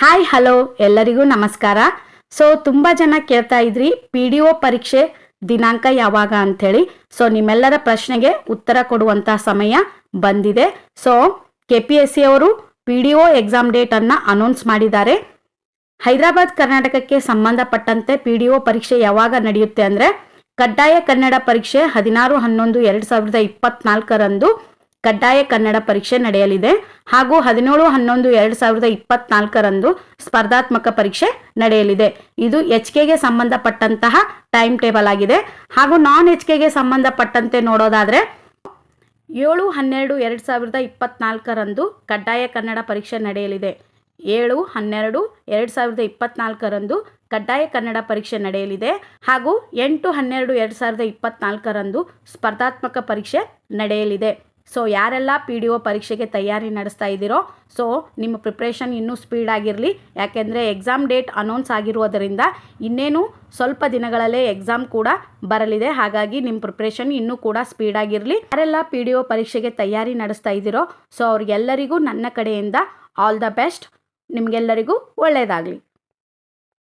Hi hello ಎಲ್ಲರಿಗೂ ನಮಸ್ಕಾರ. So ತುಂಬ ಜನ ಕೇಳ್ತಾ ಇದ್ರಿ ಪಿ ಡಿ ಒ ಪರೀಕ್ಷೆ ದಿನಾಂಕ ಯಾವಾಗ ಅಂಥೇಳಿ. ಸೊ ನಿಮ್ಮೆಲ್ಲರ ಪ್ರಶ್ನೆಗೆ ಉತ್ತರ ಕೊಡುವಂಥ ಸಮಯ ಬಂದಿದೆ. So K P S C ಅವರು ಪಿ ಡಿ ಒ ಎಕ್ಸಾಮ್ ಡೇಟನ್ನು ಅನೌನ್ಸ್ ಮಾಡಿದ್ದಾರೆ. ಹೈದರಾಬಾದ್, ಕರ್ನಾಟಕಕ್ಕೆ ಸಂಬಂಧಪಟ್ಟಂತೆ ಪಿ ಡಿ ಒ ಪರೀಕ್ಷೆ ಯಾವಾಗ ನಡೆಯುತ್ತೆ ಅಂದರೆ, ಕಡ್ಡಾಯ ಕನ್ನಡ ಪರೀಕ್ಷೆ ಹದಿನಾರು ಹನ್ನೊಂದು ಎರಡು ಸಾವಿರದ ಇಪ್ಪತ್ನಾಲ್ಕರಂದು ಕಡ್ಡಾಯ ಕನ್ನಡ ಪರೀಕ್ಷೆ ನಡೆಯಲಿದೆ ಹಾಗೂ ಹದಿನೇಳು, ಹನ್ನೊಂದು, ಎರಡು ಸಾವಿರದ ಇಪ್ಪತ್ನಾಲ್ಕರಂದು ಸ್ಪರ್ಧಾತ್ಮಕ ಪರೀಕ್ಷೆ ನಡೆಯಲಿದೆ. ಇದು ಎಚ್ ಕೆಗೆ ಸಂಬಂಧಪಟ್ಟಂತಹ ಟೈಮ್ ಟೇಬಲ್ ಆಗಿದೆ. ಹಾಗೂ ನಾನ್ ಎಚ್ ಕೆಗೆ ಸಂಬಂಧಪಟ್ಟಂತೆ ನೋಡೋದಾದರೆ, ಏಳು, ಹನ್ನೆರಡು, ಎರಡು ಸಾವಿರದ ಇಪ್ಪತ್ನಾಲ್ಕರಂದು ಕಡ್ಡಾಯ ಕನ್ನಡ ಪರೀಕ್ಷೆ ನಡೆಯಲಿದೆ. ಏಳು, ಹನ್ನೆರಡು, ಎರಡು ಸಾವಿರದ ಇಪ್ಪತ್ನಾಲ್ಕರಂದು ಕಡ್ಡಾಯ ಕನ್ನಡ ಪರೀಕ್ಷೆ ನಡೆಯಲಿದೆ. ಹಾಗೂ ಎಂಟು, ಹನ್ನೆರಡು, ಎರಡು ಸಾವಿರದ ಇಪ್ಪತ್ನಾಲ್ಕರಂದು ಸ್ಪರ್ಧಾತ್ಮಕ ಪರೀಕ್ಷೆ ನಡೆಯಲಿದೆ. ಸೊ ಯಾರೆಲ್ಲ ಪಿ ಡಿ ಒ ಪರೀಕ್ಷೆಗೆ ತಯಾರಿ ನಡೆಸ್ತಾ ಇದ್ದೀರೋ ಸೊ ನಿಮ್ಮ ಪ್ರಿಪ್ರೇಷನ್ ಇನ್ನೂ ಸ್ಪೀಡ್ ಆಗಿರಲಿ. ಯಾಕೆಂದರೆ ಎಕ್ಸಾಮ್ ಡೇಟ್ ಅನೌನ್ಸ್ ಆಗಿರುವುದರಿಂದ ಇನ್ನೇನು ಸ್ವಲ್ಪ ದಿನಗಳಲ್ಲೇ ಎಕ್ಸಾಮ್ ಕೂಡ ಬರಲಿದೆ. ಹಾಗಾಗಿ ನಿಮ್ಮ ಪ್ರಿಪ್ರೇಷನ್ ಇನ್ನೂ ಕೂಡ ಸ್ಪೀಡ್ ಆಗಿರಲಿ. ಯಾರೆಲ್ಲ ಪಿ ಡಿ ಒ ಪರೀಕ್ಷೆಗೆ ತಯಾರಿ ನಡೆಸ್ತಾ ಇದ್ದೀರೋ ಸೊ ಅವ್ರಿಗೆಲ್ಲರಿಗೂ ನನ್ನ ಕಡೆಯಿಂದ ಆಲ್ ದ ಬೆಸ್ಟ್ ನಿಮಗೆಲ್ಲರಿಗೂ ಒಳ್ಳೆಯದಾಗಲಿ